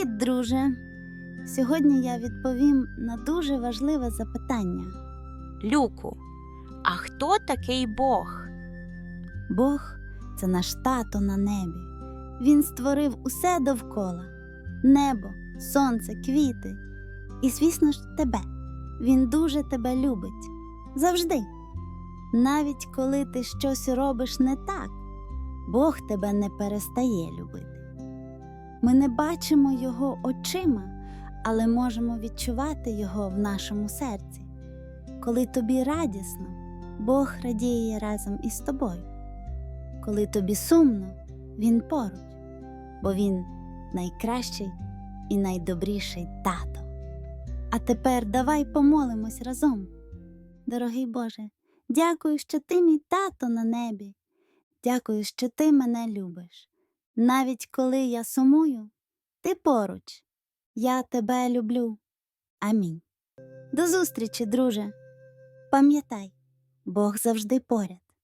Привіт, друже! Сьогодні я відповім на дуже важливе запитання. Люку, а хто такий Бог? Бог це наш тато на небі. Він створив усе довкола: небо, сонце, квіти. І, звісно ж, тебе. Він дуже тебе любить. Завжди. Навіть коли ти щось робиш не так, Бог тебе не перестає любити. Ми не бачимо Його очима, але можемо відчувати Його в нашому серці. Коли тобі радісно, Бог радіє разом із тобою. Коли тобі сумно, Він поруч, бо Він найкращий і найдобріший тато. А тепер давай помолимось разом. Дорогий Боже, дякую, що ти мій тато на небі. Дякую, що ти мене любиш. Навіть коли я сумую, ти поруч. Я тебе люблю. Амінь. До зустрічі, друже. Пам'ятай, Бог завжди поряд.